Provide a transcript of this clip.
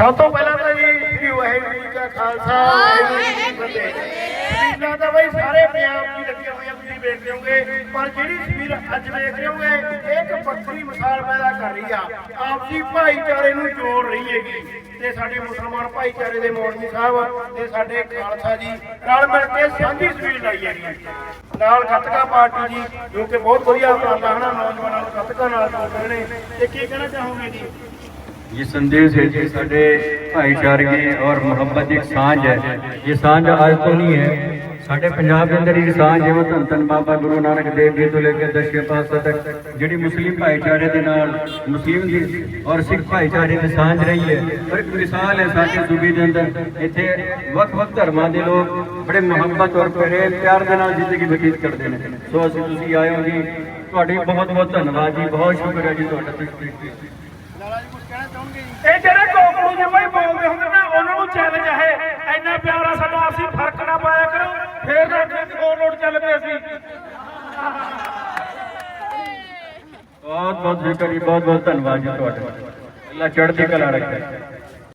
ਸਭ ਤੋਂ ਪਹਿਲਾਂ ਤਾਂ ਜੀ ਸ੍ਰੀ ਵਾਹਿਗੁਰੂ ਜੀ ਕਾ ਖਾਲਸਾ, ਵਾਹਿਗੁਰੂ ਜੀ ਕੀ ਫਤਿਹ। ਸਬੀਲਾਂ ਤਾਂ ਬਈ ਸਾਰੇ ਪੰਜਾਬ ਦੀ ਲੱਗੀਆਂ ਹੋਈਆਂ ਤੁਸੀਂ ਵੇਖਦੇ ਹੋਗੇ ਪਰ ਜਿਹੜੀ ਸਬੀਲ ਅੱਜ ਵੇਖ ਰਹੇ ਹੋਗੇ ਇੱਕ ਵੱਖਰੀ ਮਿਸਾਲ ਪੈਦਾ ਕਰ ਰਹੀ ਆ। ਆਪਸੀ ਭਾਈਚਾਰੇ ਨੂੰ ਜੋੜ ਰਹੀ ਹੈਗੀ। ਤੇ ਸਾਡੇ ਮੁਸਲਮਾਨ ਭਾਈਚਾਰੇ ਦੇ ਮੌਲਵੀ ਸਾਹਿਬ ਤੇ ਸਾਡੇ ਖਾਲਸਾ ਜੀ ਰਲ ਮਿਲ ਕੇ ਸਾਂਝੀ ਸਬੀਲ ਲਾਈ ਹੈਗੀ ਨਾਲ ਗੱਤਕਾ ਪਾਰਟੀ ਜੀ, ਜੋ ਕਿ ਬਹੁਤ ਵਧੀਆ ਉਪਰਾਲਾ ਹਨਾ ਨੌਜਵਾਨਾਂ ਨੂੰ ਗੱਤਕਾ ਨਾਲ ਜੋੜ ਰਹੇ ਨੇ। ਤੇ ਕੀ ਕਹਿਣਾ ਚਾਹੋਗੇ ਜੀ? ये संदेश है जी साढ़े भाईचारगी और ਮੁਹੱਬਤ ਦੀ ਇੱਕ ਸਾਂਝ ਹੈ ਇਹ ਸਾਂਝ ਅੱਜ ਤੋਂ ਨਹੀਂ ਹੈ ਸਾਡੇ ਪੰਜਾਬ ਦੇ ਅੰਦਰ ਇਹ ਸਾਂਝ ਜਿਵੇਂ ਧੰਨ ਧੰਨ ਬਾਬਾ ਗੁਰੂ ਨਾਨਕ ਦੇਵ ਜੀ ਤੋਂ ਲੈ ਕੇ ਦਸ਼ਵੇਂ ਪਾਤਸ਼ਾਹ ਤੱਕ ਜਿਹੜੀ ਮੁਸਲਿਮ ਭਾਈਚਾਰੇ ਦੇ ਨਾਲ ਮੁਸਲਿਮ ਦੀ ਔਰ ਸਿੱਖ ਭਾਈਚਾਰੇ ਦੀ ਸਾਂਝ ਰਹੀ ਹੈ ਔਰ ਇੱਕ ਮਿਸਾਲ ਹੈ ਸਾਡੇ ਸੂਬੇ ਦੇ ਅੰਦਰ ਇੱਥੇ ਵੱਖ-ਵੱਖ ਧਰਮਾਂ ਦੇ ਲੋਕ ਬੜੇ ਮੁਹੱਬਤ ਔਰ ਪ੍ਰੇਮ ਪਿਆਰ ਦੇ ਨਾਲ ਜ਼ਿੰਦਗੀ ਬਤੀਤ ਕਰਦੇ ਨੇ ਸੋ ਅਸੀਂ ਤੁਸੀਂ ਆਏ ਹੋ ਜੀ ਤੁਹਾਡੀ ਬਹੁਤ-ਬਹੁਤ ਧੰਨਵਾਦ ਜੀ ਬਹੁਤ ਸ਼ੁਕਰ ਹੈ ਜੀ ਤੁਹਾਡਾ ਤੁਸੀਂ ਇਹ ਜਿਹੜੇ ਕੋਕੜੂ ਜਿਹੇ ਬਈ ਬੋਲਦੇ ਹੁੰਦੇ ਨਾ ਉਹਨਾਂ ਨੂੰ ਚੈਲੰਜ ਹੈ ਇੰਨਾ ਪਿਆਰਾ ਸਾਡਾ ਆਪਸੀ ਫ਼ਰਕ ਨਾ ਪਾਇਆ ਕਰੋ ਫੇਰ ਨਾ ਅੱਗੇ ਹੋਰ ਲੋਟ ਚੱਲ ਪਏ ਅਸੀਂ ਬਹੁਤ ਬਹੁਤ ਜੀ ਬਹੁਤ ਬਹੁਤ ਧੰਨਵਾਦ ਜੀ ਤੁਹਾਡਾ। ਅੱਲਾ ਚੜ੍ਹਦੀ ਕਲਾ ਰੱਖੇ।